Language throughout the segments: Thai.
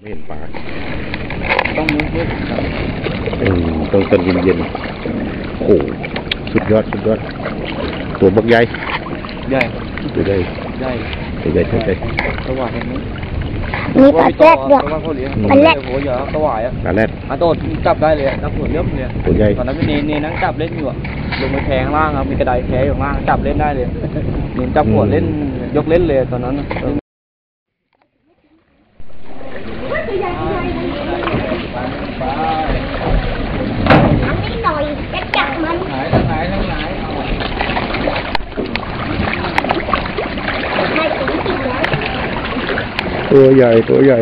ไม่เห็นปลาต้องมุ้งด้วยครับอืมตรงตอนเย็นๆโอ้โหสุดยอดสุดยอด ตัวบักใหญ่ใหญ่ตัวใหญ่ใหญ่ตัวใหญ่ตัวใหญ่สว่างเห็นไหมมีปลาแรดด้วยเพราะว่าเขาเลี้ยงปลาแรดโอ้โหเยอะสว่างอะปลาแรดอาโตดจับได้เลยอะนับหัวเริ่มเลยอะตัวใหญ่ตอนนั้นพี่เนนเนนนั่งจับเล่นอยู่อะลงไปแทงล่างครับมีกระไดแพ้อยู่ข้างล่างจับเล่นได้เลยเนนจับหัวเล่นยกเล่นเลยตอนนั้นอะเอออันนี้หน่อยจะจับมัน หายทั้งหายทั้งหาย ให้ถึงจริงแล้ว ตัวใหญ่ตัวใหญ่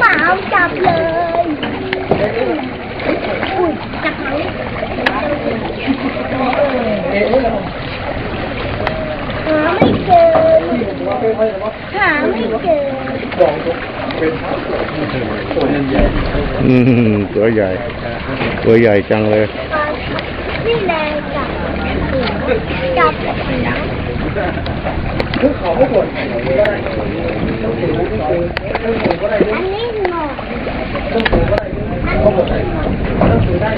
เปล่าจับเลยอุ้ยจับไหนหาไม่เจอหาไม่เจออืมตัวใหญ่ ตัวใหญ่จังเลยตอนนี่แรงจับจับ คือันนี้หน่องถือก็ได้ต้องถือได้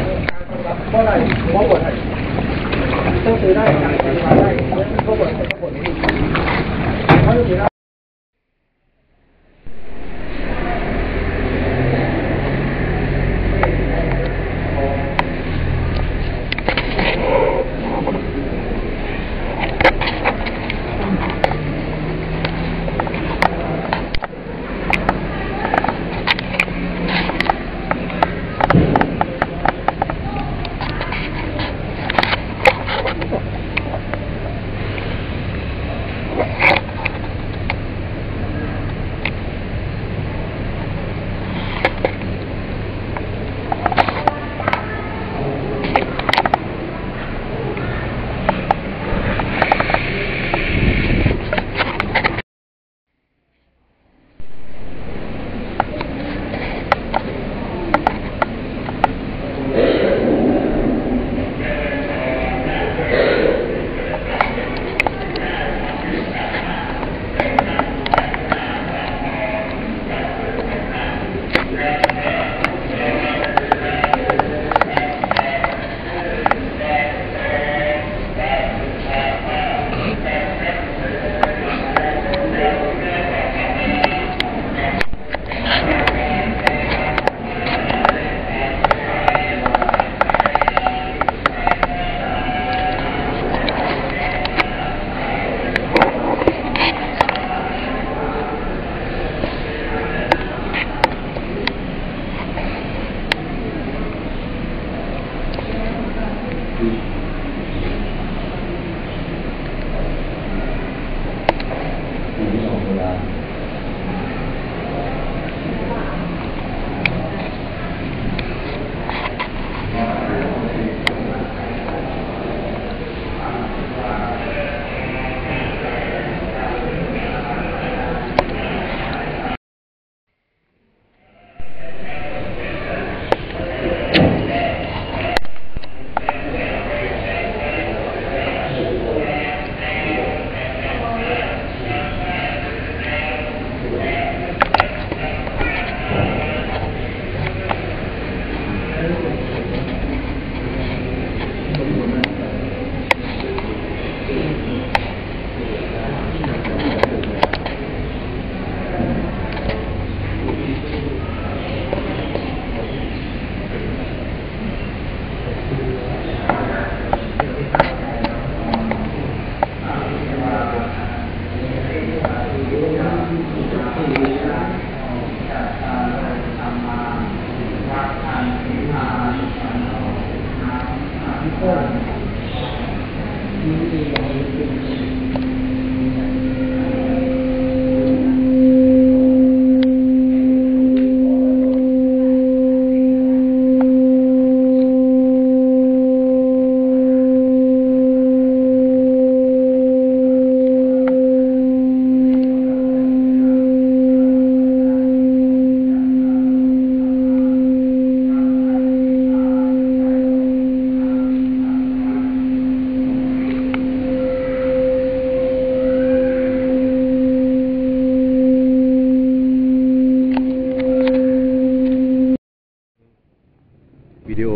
วิดีโอ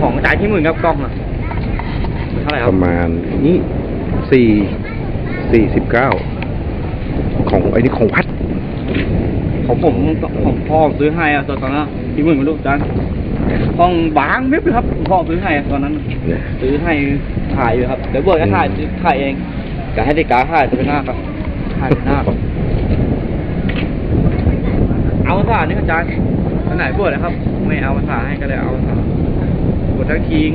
ของจ่ายที่หมื่นครับกล้องอะเท่าไหร่คปรับระมาณนี้สี่สี่สิบเก้าของไอ้นี่ของวัดของผมของพ่อผมซื้อให้อะตอนตอนนั้นที่หมื่นไม่รู้จันห้องบางเว็บเลยครับพ่อซื้อให้อะตอนนั้น เนี่ย ซื้อให้ถ่ายอยู่ครับ เดี๋ยวเบิร์ดก็ถ่ายถ่ายเองกะให้ติกาถ่ายจะเป็นหน้าครับถ่ายเป็นหน้าครับเอาภาษานี่อาจารย์อัน ไหนเบิร์ดนะครับ ไม่เอาภาษาให้ก็เลยเอาภาษากดทั้งทิ้ง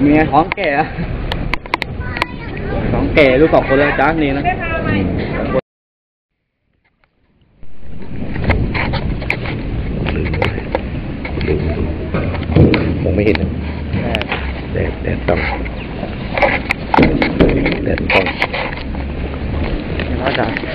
เมียท้องแก่อะท้องแก่ลูกสองคนเลยอาจารย์นี่นะมองไม่เห็นนะแดดแดดต้องแดดต้องอาจารย์